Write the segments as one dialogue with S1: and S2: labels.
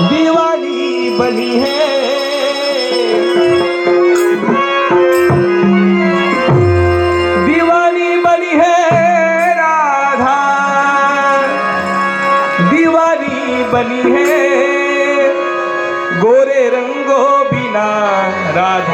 S1: दिवाली बनी है। दिवाली बनी है राधा। दिवाली बनी है गोरे रंगो बिना राधा।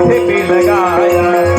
S1: हाथ पे लगाया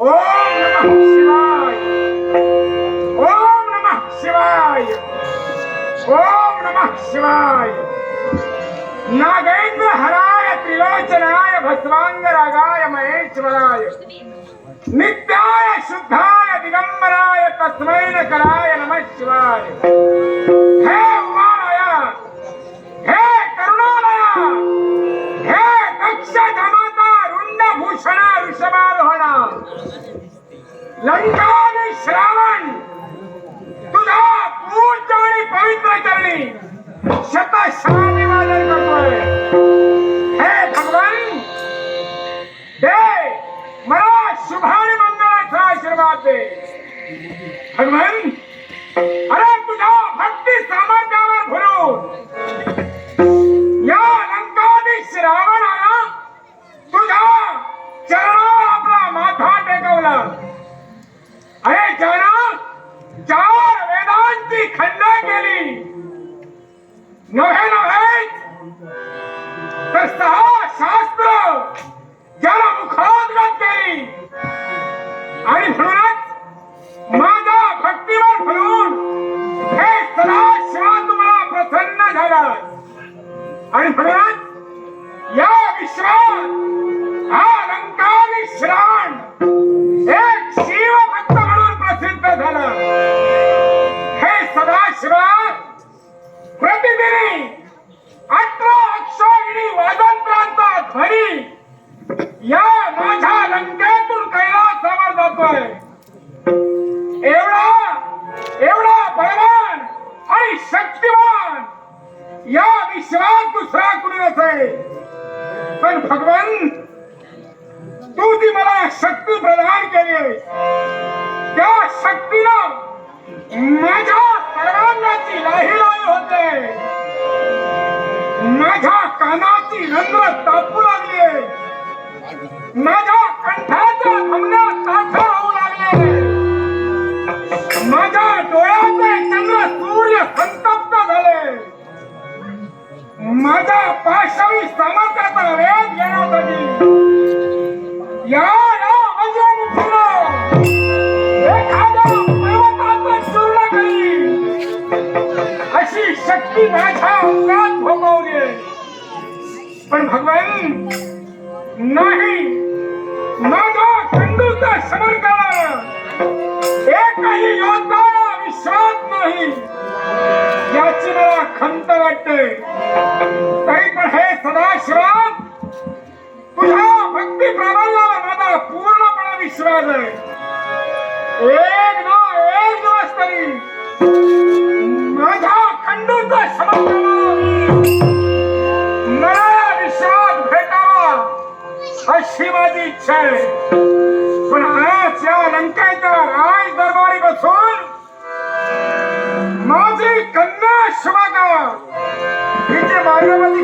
S1: य ॐ नमः
S2: शिवाय नागेन्द्रहराय त्रिलोचनाय भस्वाङ्गरागाय महेश्वराय नित्याय शुद्धाय दिगम्बराय तस्मै नकराय नमः शिवाय लंकानी श्रावण। तुझा चरणी पवित्र चरणी। शतशानिवादन करतोय। हे भगवान आशीर्वाद दे। भगवान सहा शास्त्र ज्याला मुखोद्गत आणि म्हणूनच माझा भक्तीवर फरून हे सदाशिवा तुम्हाला प्रसन्न झाला आणि म्हणूनच या विश्वात कैलासावर एवढा एवढा बलवान आणि शक्तिवान या विश्वात दुसरा कुणी नसे पण भगवान तू जी मला शक्ती प्रदान केली त्या शक्तीला खंत वाटते तरी पण हे सदाशिवा तुझ्या भक्ती प्राबल्यावर माझा पूर्णपणे विश्वास आहे. एक ना एक दिवस तरी माझ्या खंडूचा शमन मला विश्वास भेटावा अशी माझी इच्छा आहे. पण आज या लंकेच्या राज दरबारी बसून शुभ हिंदी मार्गमध्ये